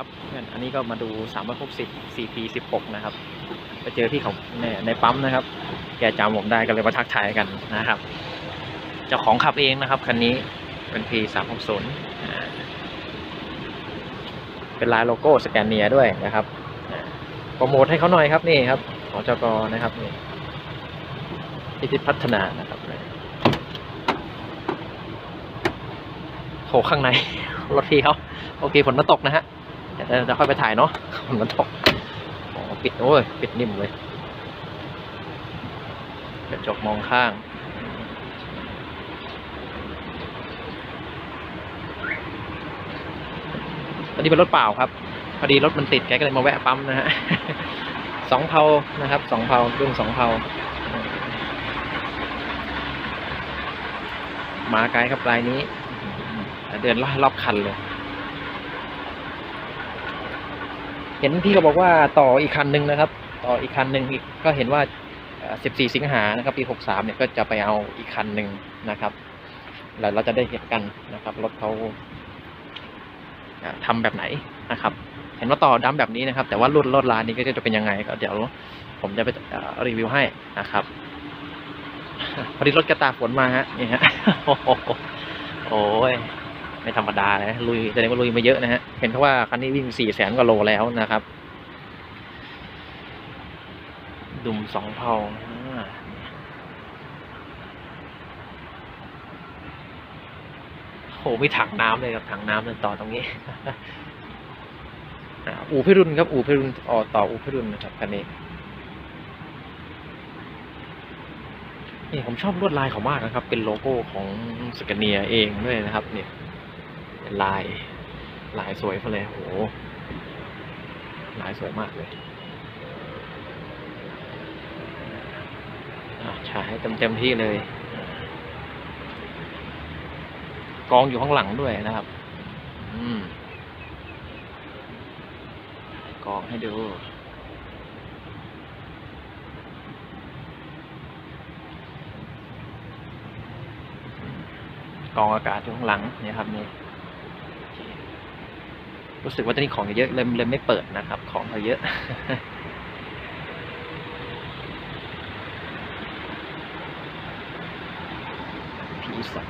ครับงั้นอันนี้ก็มาดู 360 CP 16 นะครับไปเจอที่เขาในในปั๊มนะครับ แกจำผมได้ก็เลยมาทักทายกันนะครับเจ้าของขับเองนะครับคันนี้เป็น P 3 6 0 เป็นลายโลโก้สแกนเนียด้วยนะครับโปรโมทให้เขาหน่อยครับนี่ครับ ของจกนะครับนี่พิพิธพัฒนานะครับโหข้างในรถพี่เขาโอเคฝนมาตกนะฮะ เดี๋ยวเราจะค่อยไปถ่ายเนาะมันตกอ๋อปิดโอ้ยปิดนิ่มเลยกระจกมองข้างตอนนี้เป็นรถเปล่าครับ พอดีรถมันติดแกก็เลยมาแวะปั๊มนะฮะสองเพานะครับสองเพารุ่นสองเพามาไกลครับลายนี้ เดินรอบคันเลย เห็นพี่ก็บอกว่าต่ออีกคันหนึ่งนะครับ ต่ออีกคันหนึ่งอีกก็เห็นว่า 14 สิงหานะครับ ปี 63 เนี่ยก็จะไปเอาอีกคันหนึ่งนะครับแล้วเราจะได้เห็นกันนะครับรถเขาเอ่อทำแบบไหนนะครับ เห็นว่าต่อดัมแบบนี้นะครับ แต่ว่ารุ่นรถลานนี้ก็จะเป็นยังไงก็เดี๋ยวผมจะไปรีวิวให้นะครับพอดีรถกระตาฝนมาฮะนี่ฮะโอ้โหโอ้ย ไม่ธรรมดานะลุยแสดงว่าลุยมาเยอะนะฮะเห็นเขาว่าคันนี้วิ่งสี่แสนกว่าโลแล้วนะครับ ดุมสองเผาอ่าโหมีถังน้ำเลยครับถังน้ำเลยต่อตรงนี้อู่พิรุณครับอู่พิรุณอ๋อต่ออู่พิรุณนะครับคันนี้นี่ผมชอบลวดลายเขามากนะครับ เป็นโลโก้ของสกเนียเองด้วยนะครับ เนี่ย เป็นลาย ลายสวยเลยโหลายสวยมากเลยอะฉายให้เต็มเต็มที่เลย กองอยู่ข้างหลังด้วยนะครับ อืมกองให้ดูกองอากาศอยู่ข้างหลังเนี่ยครับนี่ รู้สึกว่าตอนนี้ของเยอะเลยเลยไม่เปิดนะครับ ของเขาเยอะพีสอง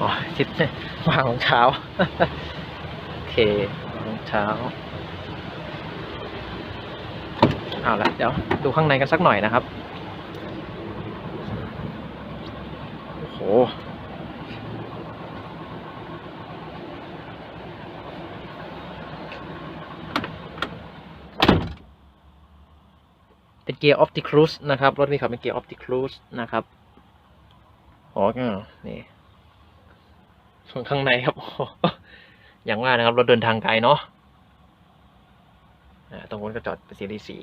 อ๋อคิดวางรองเท้า เครองเท้าเอาละเดี๋ยวดูข้างในกันสักหน่อยนะครับโอ้โหเป็นเกียร์ออ t ติค u ู e นะครับ รถนี้เขาเป็นเกียร์ออ t ติค u ู e นะครับอ๋อนี่ส่วนข้างในครับ อย่างว่านะครับรถเดินทางไกลเนาะตรงนู้นก็จอดเป็นซีรีส์สี่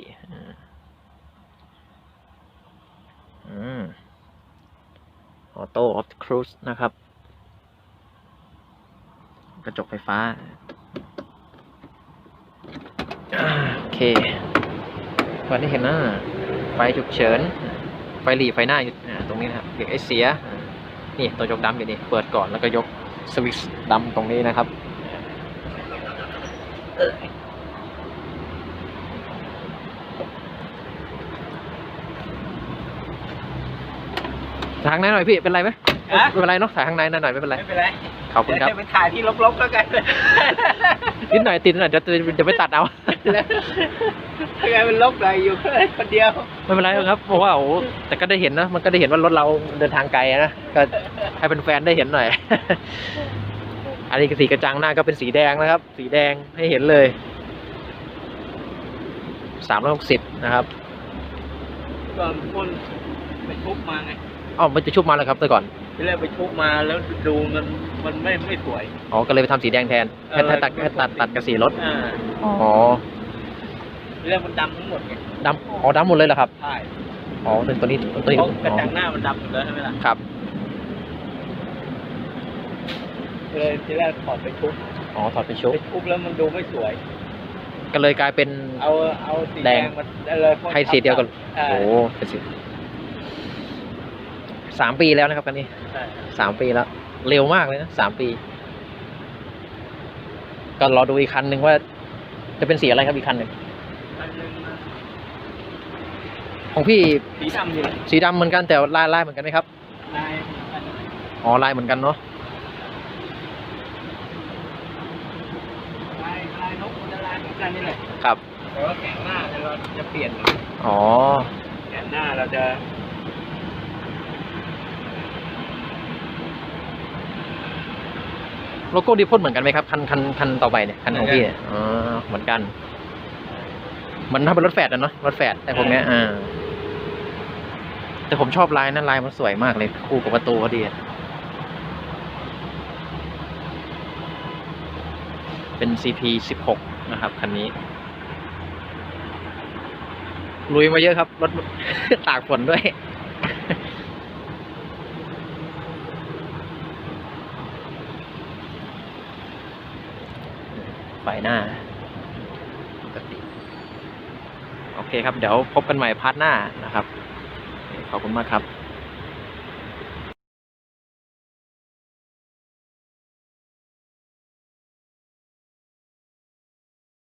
ออโต้ออฟครูซนะครับ กระจกไฟฟ้า โอเควันนี้เห็นหน้าไฟฉุกเฉิน ไฟหลีไฟหน้าอยู่ตรงนี้นะครับเบรกไอเสีย นี่ตัวยกดำอยู่นี่ เปิดก่อนแล้วก็ยกสวิตช์ดำตรงนี้นะครับ ถ่ายข้างในหน่อยพี่เป็นไรไหมฮะ ไม่เป็นไรเนาะถ่ายข้างในหน่อยไม่เป็นไร ไม่เป็นไรขอบคุณครับ เดี๋ยวจะไปถ่ายที่ลบๆแล้วกันนิดหน่อยติดหน่อยเดี๋ยวจะจะไปตัดเอาถ้าไงมันลบเลยอยู่คนเดียวไม่เป็นไรหรอกครับเพราะว่าโอ้โหแต่ก็ได้เห็นนะ มันก็ได้เห็นว่ารถเราเดินทางไกลนะ ก็ให้เป็นแฟนๆได้เห็นหน่อย อันนี้ก็สีกระจังหน้าก็เป็นสีแดงนะครับ สีแดงให้เห็นเลยสามร้อยหกสิบนะครับก่อนคนไปทุบมาไงอ๋อมันจะชุบมาแล้วครับแต่ก่อนที่แรกไปทุบมาแล้วดูมันมันไม่ไม่สวย อ๋อ ก็เลยไปทำสีแดงแทนให้ให้ตัดให้ตัดตัดกับสีรถอ่าอ๋อที่แรกมันดำทั้งหมดไงดำอ๋อดำหมดเลยเหรอครับใช่อ๋อตัวนี้ตัวนี้เพราะกระอ๋อจังหน้ามันดำหมดแล้วใช่ไหมล่ะครับ เลยที่แรกถอดไปทุบอ๋อถอดไปชุบไปทุบแล้วมันดูไม่สวย ก็เลยกลายเป็น เอาเอาสีแดแดงงมาเลยพ่นให้สีเดียวกันใช่โอ้เป็นสิสามปีแล้วนะครับกันนี้ใช่สามปีแล้ว เร็วมากเลยนะสามปี ก็รอดูอีกคันหนึ่งว่า จะเป็นสีอะไรครับอีกคันหนึ่งอันหนึงนะของพี่สีดำอยู่นะสีดำเหมือนกันแต่ลายลายเหมือนกันไหมครับลายเหมือนกันอ๋อลายเหมือนกันเนาะ ลายลายนกคนละลายเหมือนกันนี่แหละครับ แต่ว่าแขนหน้าเนี่ยเราจะเปลี่ยนอ๋อ แขนหน้าเราจะโลโก้ดีพ่นเหมือนกันไหมครับ คันคันคันต่อไปเนี่ย คันของพี่เนี่ยอ๋อเหมือนกันเหมันถ้าเป็นรถแฟดอะเนาะรถแฟดแต่พวกเนี้ยอ่าแต่ผมชอบลายนั้นลายมันสวยมากเลย คู่กับประตูพอดีอะเป็น CP 16 นะครับคันนี้ ลุยมาเยอะครับ รถตากฝนด้วย ไฟหน้าปกติโอเคครับ เดี๋ยวพบกันใหม่พาร์ทหน้านะครับ ขอบคุณมากครับ